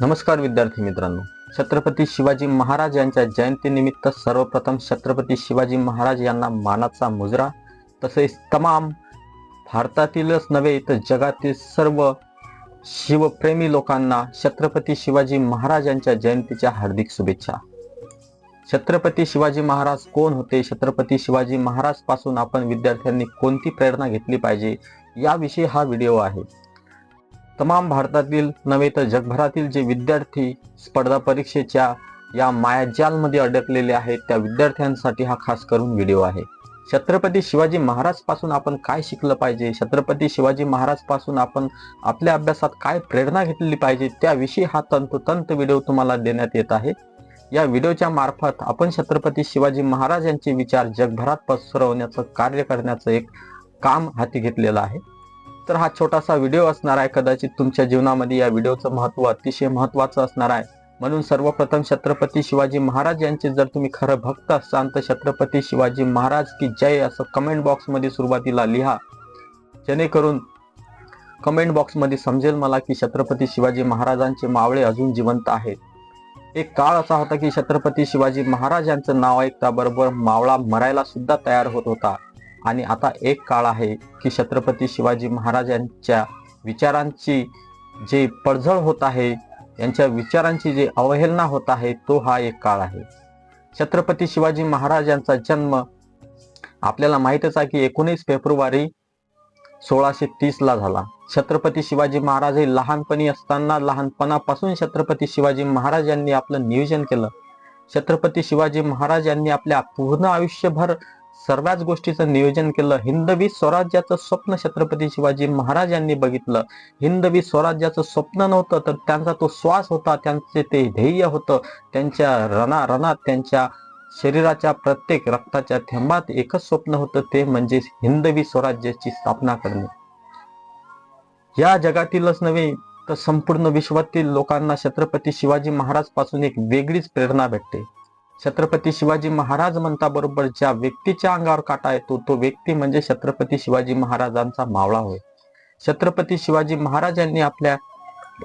नमस्कार विद्यार्थी मित्रांनो. छत्रपती शिवाजी महाराज यांच्या जयंतीनिमित्त सर्वप्रथम छत्रपती शिवाजी महाराज यांना मानाचा मुजरा तसेच तमाम भारतातीलच नव्हे तर जगातील सर्व शिवप्रेमी लोकांना छत्रपती शिवाजी महाराज यांच्या जयंतीच्या हार्दिक शुभेच्छा. छत्रपती शिवाजी महाराज कोण होते? छत्रपती शिवाजी महाराजपासून आपण विद्यार्थ्यांनी कोणती प्रेरणा घेतली पाहिजे? याविषयी हा व्हिडिओ आहे. तमाम भारतातील नव्हे तर जगभरातील जे विद्यार्थी स्पर्धा परीक्षेच्या या मायाजालमध्ये अडकलेले आहेत त्या विद्यार्थ्यांसाठी हा खास करून व्हिडिओ आहे. छत्रपती शिवाजी महाराजपासून आपण काय शिकलं पाहिजे? छत्रपती शिवाजी महाराजपासून आपण आपल्या अभ्यासात काय प्रेरणा घेतलेली पाहिजे? त्याविषयी हा तंतोतंत व्हिडिओ तुम्हाला देण्यात येत आहे. या व्हिडिओच्या मार्फत आपण छत्रपती शिवाजी महाराज यांचे विचार जगभरात पसरवण्याचं कार्य करण्याचं एक काम हाती घेतलेलं आहे. तर हा छोटासा व्हिडिओ असणार आहे. कदाचित तुमच्या जीवनामध्ये या व्हिडिओचं महत्त्व अतिशय महत्वाचं असणार आहे. म्हणून सर्वप्रथम छत्रपती शिवाजी महाराज यांचे जर तुम्ही खरं भक्त असाल तर छत्रपती शिवाजी महाराज की जय असं कमेंट बॉक्समध्ये सुरुवातीला लिहा. जेणेकरून कमेंट बॉक्समध्ये समजेल मला की छत्रपती शिवाजी महाराजांचे मावळे अजून जिवंत आहेत. एक काळ असा होता की छत्रपती शिवाजी महाराज यांचं नाव ऐकता बरोबर मावळा मरायला सुद्धा तयार होत होता. आणि आता एक काळ आहे की छत्रपती शिवाजी महाराज यांच्या विचारांची जे पडझड होत आहे यांच्या विचारांची जी अवहेलना होत आहे तो हा एक काळ आहे. छत्रपती शिवाजी महाराज यांचा जन्म आपल्याला माहीतच आहे की एकोणीस फेब्रुवारी सोळाशे तीसला झाला. छत्रपती शिवाजी महाराज हे लहानपणी असताना लहानपणापासून छत्रपती शिवाजी महाराज यांनी आपलं नियोजन केलं. छत्रपती शिवाजी महाराज यांनी आपल्या पूर्ण आयुष्यभर सर्वच गोष्टीचं नियोजन केलं. हिंदवी स्वराज्याचं स्वप्न छत्रपती शिवाजी महाराज यांनी बघितलं. हिंदवी स्वराज्याचं स्वप्न नव्हतं तर त्यांचा तो श्वास होता त्यांचे ते ध्येय होतं. त्यांच्या रणा रणात त्यांच्या शरीराच्या प्रत्येक रक्ताच्या थेंबात एकच स्वप्न होतं ते म्हणजे हिंदवी स्वराज्याची स्थापना करणे. या जगातीलच नव्हे तर संपूर्ण विश्वातील लोकांना छत्रपती शिवाजी महाराजपासून एक वेगळीच प्रेरणा भेटते. छत्रपती शिवाजी महाराज म्हणता बरोबर ज्या व्यक्तीच्या अंगावर काटा येतो तो व्यक्ती म्हणजे छत्रपती शिवाजी महाराजांचा मावळा होय. छत्रपती शिवाजी महाराज यांनी आपल्या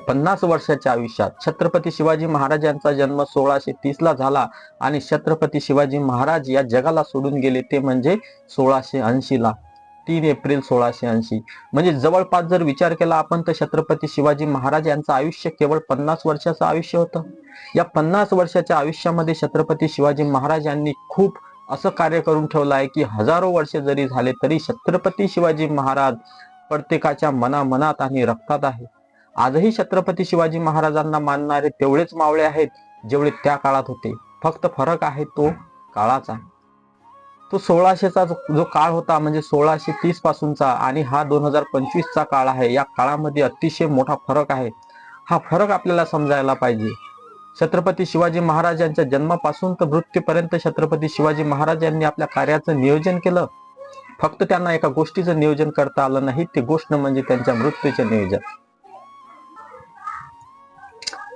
पन्नास वर्षाच्या आयुष्यात छत्रपती शिवाजी महाराज यांचा जन्म सोळाशे तीस ला झाला आणि छत्रपती शिवाजी महाराज या जगाला सोडून गेले ते म्हणजे सोळाशे ऐंशी ला. तीन एप्रिल सोळाशे ऐंशी. म्हणजे जवळपास जर विचार केला आपण तर छत्रपती शिवाजी महाराज यांचं आयुष्य केवळ पन्नास वर्षाचं आयुष्य होतं. या पन्नास वर्षाच्या आयुष्यामध्ये छत्रपती शिवाजी महाराज यांनी खूप असं कार्य करून ठेवलं आहे की हजारो वर्ष जरी झाले तरी छत्रपती शिवाजी महाराज प्रत्येकाच्या मनामनात आणि रक्तात आहे. आजही छत्रपती शिवाजी महाराजांना मानणारे तेवढेच मावळे आहेत जेवढे त्या काळात होते. फक्त फरक आहे तो काळाचा. तो सोळाशेचा जो काळ होता म्हणजे सोळाशे तीस पासूनचा आणि हा दोन हजार पंचवीसचा काळ आहे या काळामध्ये अतिशय मोठा फरक आहे. हा फरक आपल्याला समजायला पाहिजे. छत्रपती शिवाजी महाराज यांच्या जन्मापासून तर मृत्यूपर्यंत छत्रपती शिवाजी महाराज यांनी आपल्या कार्याचं नियोजन केलं. फक्त त्यांना एका गोष्टीचं नियोजन करता आलं नाही ती गोष्ट म्हणजे त्यांच्या मृत्यूचे नियोजन.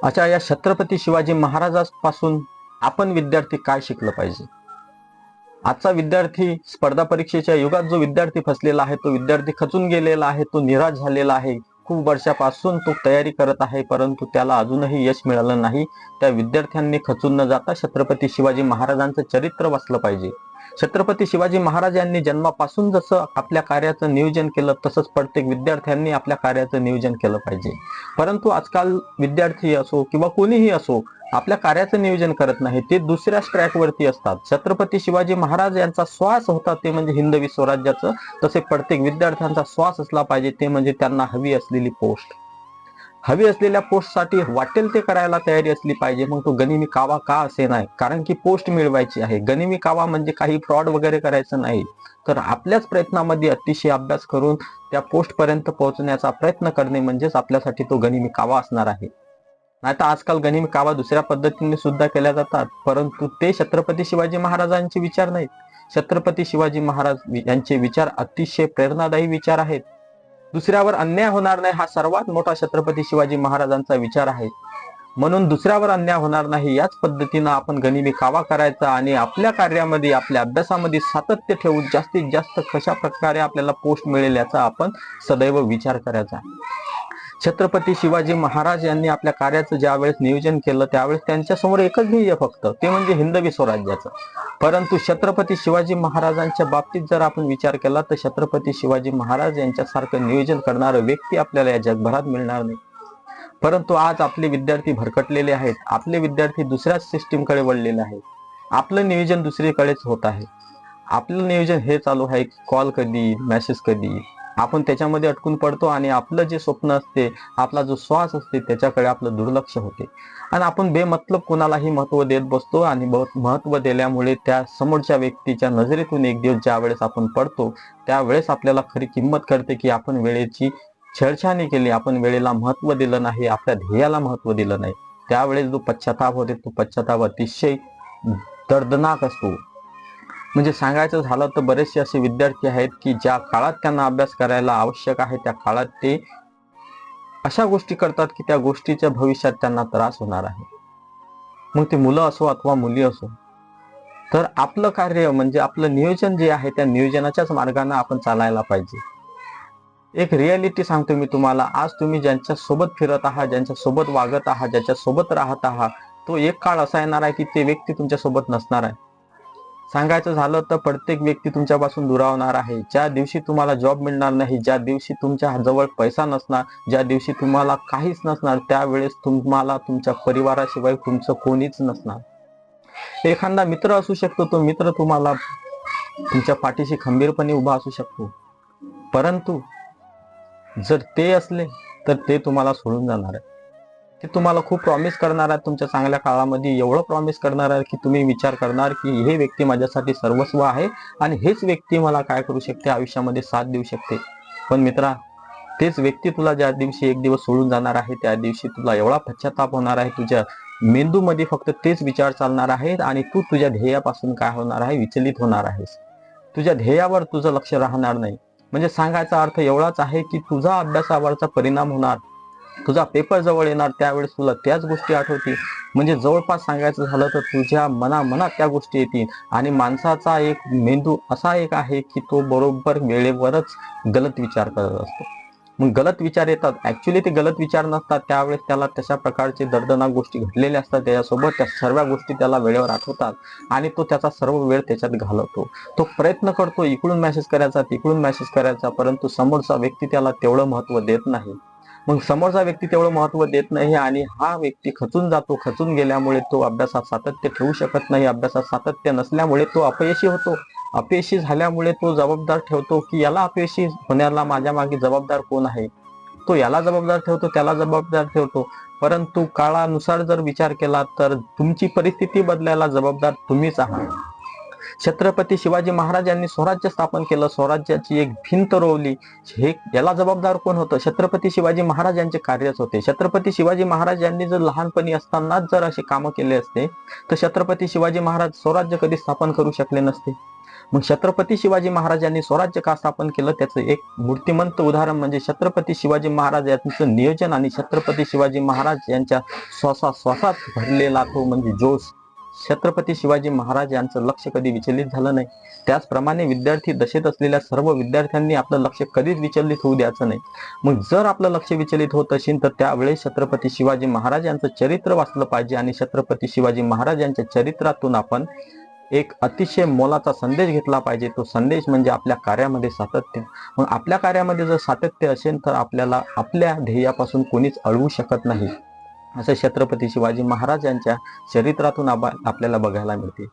अच्छा या छत्रपती शिवाजी महाराजांपासून आपण विद्यार्थी काय शिकलं पाहिजे? आजचा विद्यार्थी स्पर्धा परीक्षेच्या युगात जो विद्यार्थी फसलेला आहे तो विद्यार्थी खचून गेलेला आहे तो निराश झालेला आहे. खूप वर्षापासून तो तयारी करत आहे परंतु त्याला अजूनही यश मिळालं नाही. त्या विद्यार्थ्यांनी खचून न जाता छत्रपती शिवाजी महाराजांचं चरित्र वाचलं पाहिजे. छत्रपती शिवाजी महाराज यांनी जन्मापासून जसं आपल्या कार्याचं नियोजन केलं तसंच प्रत्येक विद्यार्थ्यांनी आपल्या कार्याचं नियोजन केलं पाहिजे. परंतु आजकाल विद्यार्थी असो किंवा कोणीही असो आपल्या कार्याचं नियोजन करत नाही ते दुसऱ्या ट्रॅकवरती असतात. छत्रपती शिवाजी महाराज यांचा श्वास होता ते म्हणजे हिंदवी स्वराज्याचं तसे प्रत्येक विद्यार्थ्यांचा श्वास असला पाहिजे ते म्हणजे त्यांना हवी असलेली पोस्ट. हवी असलेल्या पोस्टसाठी वाटेल ते करायला तयारी असली पाहिजे. मग तो गनिमी कावा का असे नाही? कारण की पोस्ट मिळवायची आहे. गनिमी कावा म्हणजे काही फ्रॉड वगैरे करायचं नाही. तर आपल्याच प्रयत्नामध्ये अतिशय अभ्यास करून त्या पोस्टपर्यंत पोहोचण्याचा प्रयत्न करणे म्हणजेच आपल्यासाठी तो गनिमी कावा असणार आहे. नाही तर आजकाल गनिमी कावा दुसऱ्या पद्धतीने सुद्धा केल्या जातात. परंतु ते छत्रपती शिवाजी महाराजांचे विचार नाहीत. छत्रपती शिवाजी महाराज यांचे विचार अतिशय प्रेरणादायी विचार आहेत. दुसऱ्यावर अन्याय होणार नाही हा सर्वात मोठा छत्रपती शिवाजी महाराजांचा विचार आहे. म्हणून दुसऱ्यावर अन्याय होणार नाही याच पद्धतीनं आपण गनिमी कावा करायचा आणि आपल्या कार्यामध्ये आपल्या अभ्यासामध्ये सातत्य ठेवून जास्तीत जास्त कशा प्रकारे आपल्याला पोस्ट मिळेल याचा आपण सदैव विचार करायचा. छत्रपती शिवाजी महाराज यांनी आपल्या कार्याचं ज्यावेळेस नियोजन केलं त्यावेळेस त्यांच्यासमोर एकच ध्येय फक्त ते म्हणजे हिंदवी स्वराज्याचं. परंतु छत्रपती शिवाजी महाराजांच्या बाबतीत जर आपण विचार केला तर छत्रपती शिवाजी महाराज यांच्यासारखं नियोजन करणारं व्यक्ती आपल्याला या जगभरात मिळणार नाही. परंतु आज आपले विद्यार्थी भरकटलेले आहेत आपले विद्यार्थी दुसऱ्याच सिस्टीमकडे वळलेले आहेत. आपलं नियोजन दुसरीकडेच होत आहे. आपलं नियोजन हे चालू आहे की कॉल कधी मेसेज कधी? आपण त्याच्यामध्ये अटकून पडतो आणि आपलं जे स्वप्न असते आपला जो श्वास असते त्याच्याकडे आपलं दुर्लक्ष होते. आणि आपण बेमतलब कोणालाही महत्त्व देत बसतो आणि महत्त्व दिल्यामुळे त्या समोरच्या व्यक्तीच्या नजरेतून एक दिवस ज्या वेळेस आपण पडतो त्यावेळेस आपल्याला खरी किंमत कळते की आपण वेळेची छेडछाणी केली आपण वेळेला महत्त्व दिलं नाही आपल्या ध्येयाला महत्त्व दिलं नाही. त्यावेळेस जो पश्चाताप होते तो पश्चाताप अतिशय दर्दनाक असतो. म्हणजे सांगायचं झालं तर बरेचसे असे विद्यार्थी आहेत की ज्या काळात त्यांना अभ्यास करायला आवश्यक आहे त्या काळात ते अशा गोष्टी करतात की त्या गोष्टीच्या भविष्यात त्यांना त्रास होणार आहे. मग ते मुलं असो अथवा मुली असो तर आपलं कार्य म्हणजे आपलं नियोजन जे आहे त्या नियोजनाच्याच मार्गाने आपण चालायला पाहिजे. एक रियालिटी सांगतो मी तुम्हाला. आज तुम्ही ज्यांच्या सोबत फिरत आहात ज्यांच्या सोबत वागत आहात ज्याच्या सोबत राहत आहात तो एक काळ असा येणार आहे की ते व्यक्ती तुमच्यासोबत नसणार आहे. सांगायचं झालं तर प्रत्येक व्यक्ती तुमच्यापासून दुरावणार आहे. ज्या दिवशी तुम्हाला जॉब मिळणार नाही ज्या दिवशी तुमच्या जवळ पैसा नसणार ज्या दिवशी तुम्हाला काहीच नसणार त्यावेळेस तुम्हाला तुमच्या परिवाराशिवाय तुमचं कोणीच नसणार. एखादा मित्र असू शकतो तो मित्र तुम्हाला तुमच्या पाठीशी खंबीरपणे उभा असू शकतो. परंतु जर ते असले तर ते तुम्हाला सोडून जाणार आहे. ते तुम्हाला खूप प्रॉमिस करणार आहे तुमच्या चांगल्या काळामध्ये एवढं प्रॉमिस करणार आहे की तुम्ही विचार करणार की हे व्यक्ती माझ्यासाठी सर्वस्व आहे आणि हेच व्यक्ती मला काय करू शकते आयुष्यामध्ये साथ देऊ शकते. पण मित्रा तेच व्यक्ती तुला ज्या दिवशी एक दिवस सोडून जाणार आहे त्या दिवशी तुला एवढा पश्चाताप होणार आहे तुझ्या मेंदूमध्ये फक्त तेच विचार चालणार आहेत आणि तू तुझ्या ध्येयापासून काय होणार आहे विचलित होणार आहेस. तुझ्या ध्येयावर तुझं लक्ष राहणार नाही. म्हणजे सांगायचा अर्थ एवढाच आहे की तुझा अभ्यासावरचा परिणाम होणार. तुझा पेपर जवळ येणार त्यावेळेस तुला त्याच गोष्टी आठवतील. म्हणजे जवळपास सांगायचं झालं तर तुझ्या मना मनात त्या गोष्टी येतील. आणि माणसाचा एक मेंदू असा एक आहे की तो बरोबर वेळेवरच गलत विचार करत असतो. मग गलत विचार येतात. ऍक्च्युली ते गलत विचार नसतात. त्यावेळेस त्याला तशा प्रकारचे दर्दनाक गोष्टी घडलेल्या असतात. त्याच्यासोबत त्या सर्व गोष्टी त्याला वेळेवर आठवतात. आणि तो त्याचा सर्व वेळ त्याच्यात घालवतो. तो प्रयत्न करतो इकडून मेसेज करायचा तिकडून मेसेज करायचा परंतु समोरचा व्यक्ती त्याला तेवढं महत्त्व देत नाही. मग समोरचा व्यक्ती तेवढं महत्त्व देत नाही आणि हा व्यक्ती खचून जातो खचून गेल्यामुळे तो अभ्यासात सातत्य ठेवू शकत नाही. अभ्यासात सातत्य नसल्यामुळे तो अपयशी होतो. अपयशी झाल्यामुळे तो जबाबदार ठेवतो की याला अपयशी होण्याला माझ्या मागे जबाबदार कोण आहे? तो याला जबाबदार ठेवतो त्याला जबाबदार ठेवतो. परंतु काळानुसार जर विचार केला तर तुमची परिस्थिती बदलायला जबाबदार तुम्हीच आहात. छत्रपती शिवाजी महाराज यांनी स्वराज्य स्थापन केलं. स्वराज्याची एक भिंत रोवली. हे याला जबाबदार कोण होतं? छत्रपती शिवाजी महाराज यांचे कार्यच होते. छत्रपती शिवाजी महाराज यांनी जर लहानपणी असतानाच जर असे कामं केले असते तर छत्रपती शिवाजी महाराज स्वराज्य कधी स्थापन करू शकले नसते. मग छत्रपती शिवाजी महाराज यांनी स्वराज्य का स्थापन केलं? त्याचं एक मूर्तिमंत उदाहरण म्हणजे छत्रपती शिवाजी महाराज यांचं नियोजन आणि छत्रपती शिवाजी महाराज यांच्या श्वासा श्वासात भरलेला तो म्हणजे जोश. छत्रपती शिवाजी महाराज यांचं लक्ष कधी विचलित झालं नाही. त्याचप्रमाणे विद्यार्थी दशेत असलेल्या सर्व विद्यार्थ्यांनी आपलं लक्ष कधीच विचलित होऊ द्यायचं नाही. मग जर आपलं लक्ष विचलित होत असेल तर त्यावेळेस छत्रपती शिवाजी महाराज यांचं चरित्र वाचलं पाहिजे आणि छत्रपती शिवाजी महाराज यांच्या चरित्रातून आपण एक अतिशय मोलाचा संदेश घेतला पाहिजे. तो संदेश म्हणजे आपल्या कार्यामध्ये सातत्य. मग आपल्या कार्यामध्ये जर सातत्य असेल तर आपल्याला आपल्या ध्येयापासून कोणीच अडवू शकत नाही. असं छत्रपती शिवाजी महाराज यांच्या चरित्रातून आपल्याला बघायला मिळते.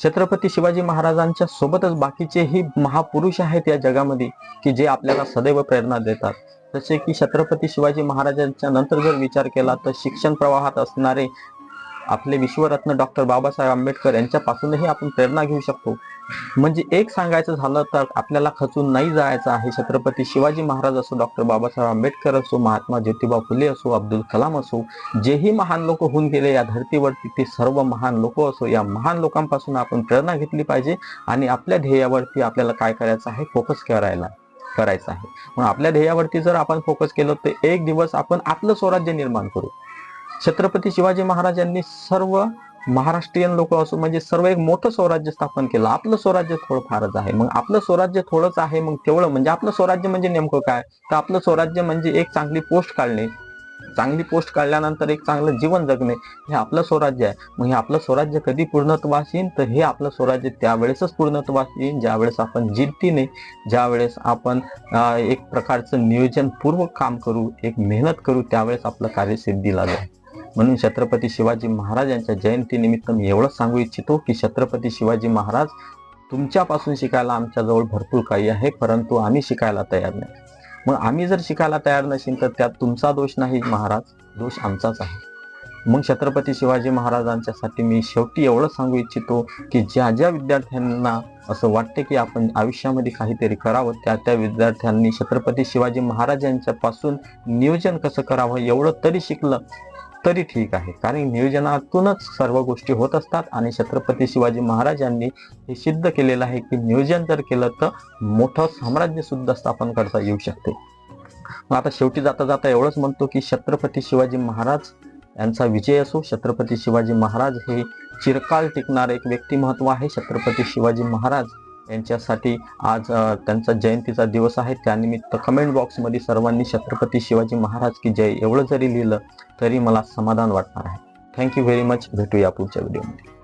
छत्रपती शिवाजी महाराजांच्या सोबतच बाकीचेही महापुरुष आहेत या जगामध्ये की जे आपल्याला सदैव प्रेरणा देतात. जसे की छत्रपती शिवाजी महाराजांच्या नंतर जर विचार केला तर शिक्षण प्रवाहात असणारे आपले विश्वरत्न डॉक्टर बाबासाहेब आंबेडकर यांच्यापासूनही आपण प्रेरणा घेऊ शकतो. म्हणजे एक सांगायचं झालं तर आपल्याला खचून नाही जायचं आहे. छत्रपती शिवाजी महाराज असो डॉक्टर बाबासाहेब आंबेडकर असो महात्मा ज्योतिबा फुले असो अब्दुल कलाम असो जेही महान लोक होऊन गेले या धर्तीवरती ते सर्व महान लोक असो या महान लोकांपासून आपण प्रेरणा घेतली पाहिजे आणि आपल्या ध्येयावरती आपल्याला काय करायचं आहे? फोकस करायला करायचं आहे. मग आपल्या ध्येयावरती जर आपण फोकस केलं तर एक दिवस आपण आपलं स्वराज्य निर्माण करू. छत्रपती शिवाजी महाराज यांनी सर्व महाराष्ट्रीयन लोक असून म्हणजे सर्व एक मोठं स्वराज्य स्थापन केलं. आपलं स्वराज्य थोडं फारच आहे. मग आपलं स्वराज्य थोडंच आहे मग तेवढं. म्हणजे आपलं स्वराज्य म्हणजे नेमकं काय? तर आपलं स्वराज्य म्हणजे एक चांगली पोस्ट काढणे. चांगली पोस्ट काढल्यानंतर एक चांगलं जीवन जगणे हे आपलं स्वराज्य आहे. मग हे आपलं स्वराज्य कधी पूर्णत्वास येईल तर हे आपलं स्वराज्य त्यावेळेसच पूर्णत्वास येईल ज्यावेळेस आपण जिद्दीने ज्यावेळेस आपण एक प्रकारचं नियोजनपूर्वक काम करू एक मेहनत करू त्यावेळेस आपलं कार्य सिद्धीला जाईल म्हणून छत्रपती शिवाजी महाराज यांच्या जयंतीनिमित्त मी एवढंच सांगू इच्छितो की छत्रपती शिवाजी महाराज तुमच्यापासून शिकायला आमच्याजवळ भरपूर काही आहे परंतु आम्ही शिकायला तयार नाही. मग आम्ही जर शिकायला तयार नसेल तर त्यात तुमचा दोष नाही महाराज दोष आमचाच आहे. मग छत्रपती शिवाजी महाराजांच्यासाठी मी शेवटी एवढं सांगू इच्छितो की ज्या ज्या विद्यार्थ्यांना असं वाटते की आपण आयुष्यामध्ये काहीतरी करावं त्या त्या विद्यार्थ्यांनी छत्रपती शिवाजी महाराज यांच्यापासून नियोजन कसं करावं एवढं तरी शिकलं तरी ठीक आहे. कारण नियोजनातूनच सर्व गोष्टी होत असतात आणि छत्रपती शिवाजी महाराज यांनी हे सिद्ध केलेलं आहे की नियोजन जर केलं तर मोठं साम्राज्य सुद्धा स्थापन करता येऊ शकते. मग आता शेवटी जाता जाता एवढंच म्हणतो की छत्रपती शिवाजी महाराज यांचा विजय असो छत्रपती शिवाजी महाराज हे चिरकाल टिकणारं एक व्यक्तिमत्व आहे. छत्रपती शिवाजी महाराज यांच्यासाठी आज त्यांचा जयंतीचा दिवस आहे. त्यानिमित्त कमेंट बॉक्समध्ये सर्वांनी छत्रपती शिवाजी महाराज की जय एवढं जरी लिहिलं तरी मला समाधान वाटणार आहे. थँक्यू व्हेरी मच भेटूया पुढच्या व्हिडिओमध्ये